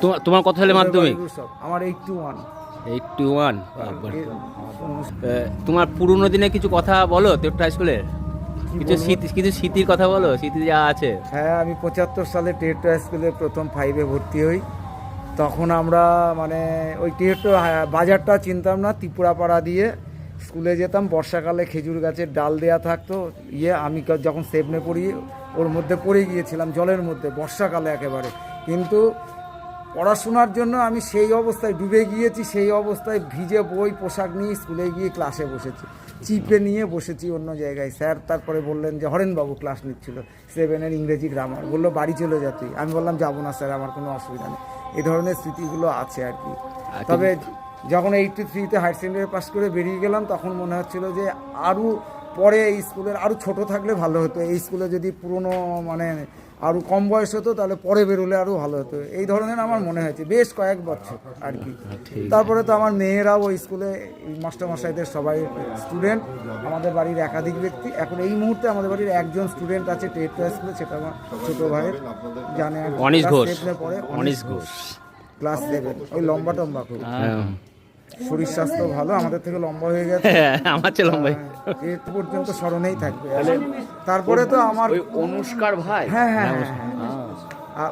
তোমার তোমার কত সালে মাধ্যমিক? আমার এইটটি ওয়ান এইটটি ওয়ান তোমার পুরনো দিনে কিছু কথা বলো তেপটা স্কুলের কিছু স্মৃতি কিছু স্মৃতির কথা বলো স্মৃতি যা আছে। হ্যাঁ আমি পঁচাত্তর সালে টেহেট্টো স্কুলে প্রথম ফাইভে ভর্তি হই। তখন আমরা মানে ওই টেহেট্টো বাজারটা চিনতাম না ত্রিপুরাপাড়া দিয়ে স্কুলে যেতাম। বর্ষাকালে খেজুর গাছের ডাল দেয়া থাকতো। ইয়ে আমি যখন সেভনে পড়ি ওর মধ্যে পড়ে গিয়েছিলাম জলের মধ্যে বর্ষাকালে একেবারে। কিন্তু পড়াশোনার জন্য আমি সেই অবস্থায় ডুবে গিয়েছি সেই অবস্থায় ভিজে বই পোশাক নিয়ে স্কুলে গিয়ে ক্লাসে বসেছি। চিপে নিয়ে বসেছি অন্য জায়গায়। স্যার তারপরে বললেন যে হরেনবাবু ক্লাস নিচ্ছিল। সেভেনের ইংরেজি গ্রামার বলল বাড়ি চলে যা তুই। আমি বললাম যাব না স্যার আমার কোনো অসুবিধা নেই। এই ধরনের স্মৃতিগুলো আছে আর কি। তবে যখন এইটটি থ্রিতে হায়ার সেকেন্ডারি পাস করে বেরিয়ে গেলাম তখন মনে হচ্ছিল যে আরও পরে এই স্কুলের আরও ছোট থাকলে ভালো হতো। এই স্কুলে যদি পুরনো মানে আরও কম বয়স হতো তাহলে পরে বেরোলে আরও ভালো হতো। এই ধরনের আমার মনে হয়েছে বেশ কয়েক বছর আর কি। তারপরে তো আমার মেয়েরাও ওই স্কুলে মাস্টারমশাইদের সবাই স্টুডেন্ট আমাদের বাড়ির একাধিক ব্যক্তি। এখন এই মুহূর্তে আমাদের বাড়ির একজন স্টুডেন্ট আছে টেট স্কুলে সেটা আমার ছোটো ভাইয়ের জানে কি। Anish Ghosh. seven Anish Ghosh. Class seven ওই লম্বা টম্বা খুব। শরীর স্বাস্থ্য ভালো আমাদের থেকে লম্বা হয়ে গেছে। আমার চেয়ে লম্বা এ পর্যন্ত স্মরণেই থাকবে। তারপরে তো আমার অনুষ্কার ভাই? হ্যাঁ হ্যাঁ হ্যাঁ হ্যাঁ।